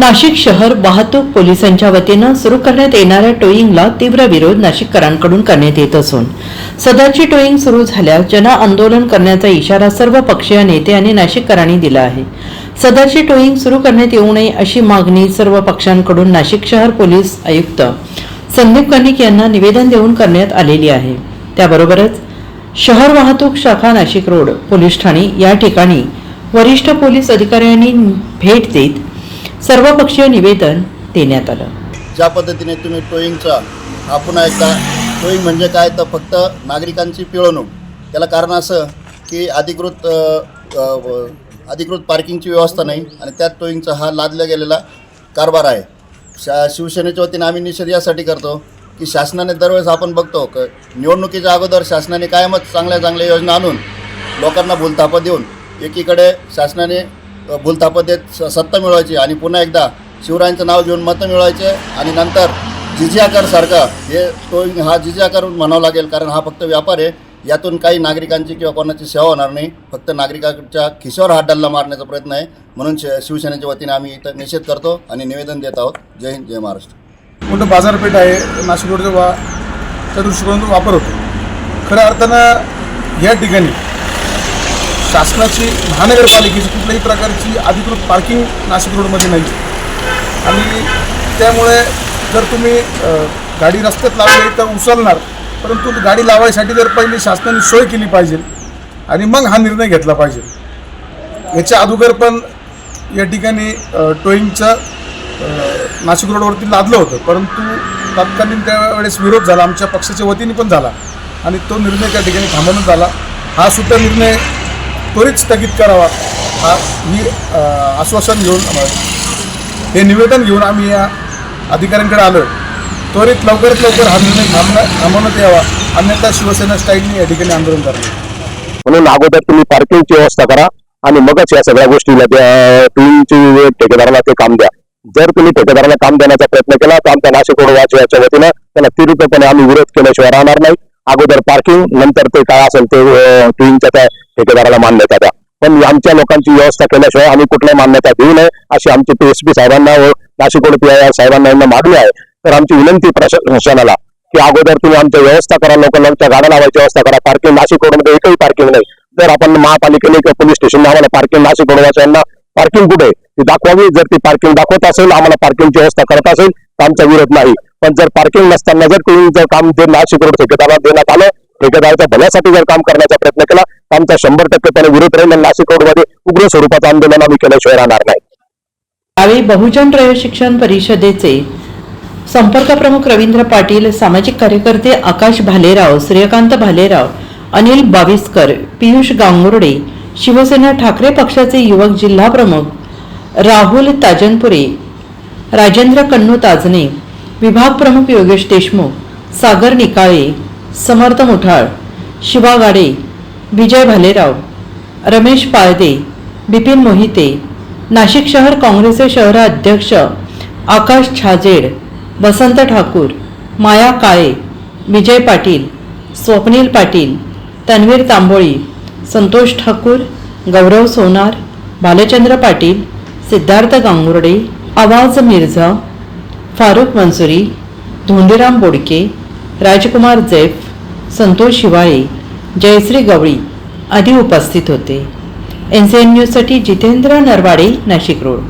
नाशिक शहर वाहतूक पोलिसांच्या वतीनं सुरू करण्यात येणाऱ्या टोईंगला तीव्र विरोध नाशिककरांकडून करण्यात येत असून सदरची टोईंग सुरू झाल्यास जन आंदोलन करण्याचा इशारा सर्व पक्षीय नेते आणि नाशिककरांनी दिला आहे. सदरची टोईंग सुरू करण्यात येऊ नये अशी मागणी सर्व पक्षांकडून नाशिक शहर पोलीस आयुक्त संदीप कर्णिक यांना निवेदन देऊन करण्यात आलेली आहे. त्याबरोबरच शहर वाहतूक शाखा नाशिक रोड पोलीस ठाणे या ठिकाणी वरिष्ठ पोलीस अधिकाऱ्यांनी भेट देत सर्वपक्षीय निवेदन देण्यात आलं. ज्या पद्धतीने तुम्ही टोईंगचा हा पुन्हा एकदा टोईंग म्हणजे काय? तर फक्त नागरिकांची पिळवणूक. त्याला कारण असं की अधिकृत अधिकृत पार्किंगची व्यवस्था नाही आणि त्यात टोईंगचा हा लादला गेलेला कारभार आहे. शा शिवसेनेच्या वतीने आम्ही निषेध यासाठी करतो की शासनाने दरवेळेस आपण बघतो क निवडणुकीच्या अगोदर शासनाने कायमच चांगल्या चांगल्या योजना आणून लोकांना भूलथापा देऊन एकीकडे शासनाने अ, स- सत्ता मिळवायची आणि पुन्हा एकदा शिवरायांचं नाव घेऊन मतं मिळवायचे आणि नंतर जिजियाकरसारखा हे तो हा जिजियाकर म्हणावं लागेल कारण हा फक्त व्यापार आहे. यातून काही नागरिकांची किंवा कोणाची सेवा होणार नाही. फक्त नागरिकांच्या खिशावर हात डल्ला मारण्याचा प्रयत्न आहे. म्हणून शि शिवसेनेच्या वतीने आम्ही इथं निषेध करतो आणि निवेदन देत आहोत. जय हिंद जय महाराष्ट्र. मोठं बाजारपेठ आहे. नाशिक रोडचा वा त्या दृष्टिकोनातून वापर होतो. खऱ्या अर्थानं या ठिकाणी शासनाची महानगरपालिकेची कुठल्याही प्रकारची अधिकृत पार्किंग नाशिक रोडमध्ये नाही. आणि त्यामुळे जर तुम्ही गाडी रस्त्यात लावली तर उचलणार परंतु गाडी लावायसाठी जर पहिले शासनाने सोय केली पाहिजे आणि मग हा निर्णय घेतला पाहिजे. याच्या अगोदर पण या ठिकाणी टोईंगचं नाशिक रोडवरती लादलं होतं परंतु तत्कालीन त्यावेळेस विरोध झाला आमच्या पक्षाच्या वतीने पण झाला आणि तो निर्णय त्या ठिकाणी थांबवण्यात आला. हा सुद्धा निर्णय त्वरित स्थगित करावा हा ही आश्वासन घेऊन हे निवेदन घेऊन आम्ही या अधिकाऱ्यांकडे आलो त्वरित लवकरात लवकर हा निर्णय थांबणार थांबवण्यात यावा. अन्यथा शिवसेना स्टाईलने या ठिकाणी आंदोलन करणार. म्हणून अगोदर तुम्ही पार्किंगची व्यवस्था करा आणि मगच या सगळ्या गोष्टीला त्या ठेकेदाराला ते काम द्या. जर तुम्ही ठेकेदाराला काम देण्याचा प्रयत्न केला तर आमच्या नाशिक रोड याच्या वतीनं त्याला तीव्रपणे आम्ही विरोध केल्याशिवाय राहणार नाही. अगोदर पार्किंग नंतर ते काय असेल ते टूईंगच्या त्या ठेकेदाराला मान्यता द्या. पण आमच्या लोकांची व्यवस्था केल्याशिवाय आम्ही कुठल्या मान्यता देऊ नये अशी आमची पी एस पी साहेबांना व नाशिक पी आय आर साहेबांना मागणी आहे. तर आमची विनंती प्रशासनाला की अगोदर तुम्ही आमच्या व्यवस्था करा लोकांच्या गाड्या लावायची व्यवस्था करा. पार्किंग नाशिक रोडमध्ये एकही पार्किंग नाही. जर आपण महापालिकेने किंवा पोलीस स्टेशनला आम्हाला पार्किंग नाशिक रोडवाच्यांना पार्किंग कुठे आहे? ती दाखवावी. जर ती पार्किंग दाखवत असेल आम्हाला पार्किंगची व्यवस्था करत असेल तर आमचा विरोध नाही. पण जर पार्किंग नसताना जर तुम्ही जर काम जर नाशिक रोड ठेकेदाराला देण्यात आलं ठेकेदाराच्या भल्यासाठी जर काम करण्याचा प्रयत्न केला तर आमचा शंभर टक्के त्याने विरोध राहील नाशिक रोडमध्ये उग्र स्वरूपाचं आंदोलन आम्ही केल्याशिवाय राहणार नाही. यावेळी बहुजन रय शिक्षण परिषदेचे संपर्क प्रमुख रवींद्र पाटील सामाजिक कार्यकर्ते आकाश भालेराव सूर्यकांत भालेराव अनिल बाविस्कर पियुष गांगुर्डे शिवसेना ठाकरे पक्षाचे युवक जिल्हा प्रमुख राहुल ताजनपुरे राजेंद्र कन्नू ताजने विभाग प्रमुख योगेश देशमुख सागर निकाळे समर्थ मुठाळ शिवा गाडे विजय भालेराव रमेश पाळदे बिपिन मोहिते नाशिक शहर काँग्रेसचे शहर अध्यक्ष आकाश छाजेड वसंत ठाकूर माया काळे विजय पाटील स्वप्नील पाटील तन्वीर तांबोळी संतोष ठाकूर गौरव सोनार भालचंद्र पाटील सिद्धार्थ गांगुर्डे आवाज मिर्झा फारुख मंसुरी धोंडीराम बोडके राजकुमार जैफ संतोष शिवाळे जयश्री गवळी आदी उपस्थित होते. एन सी एन न्यूजसाठी जितेंद्र नरवाडे नाशिक रोड.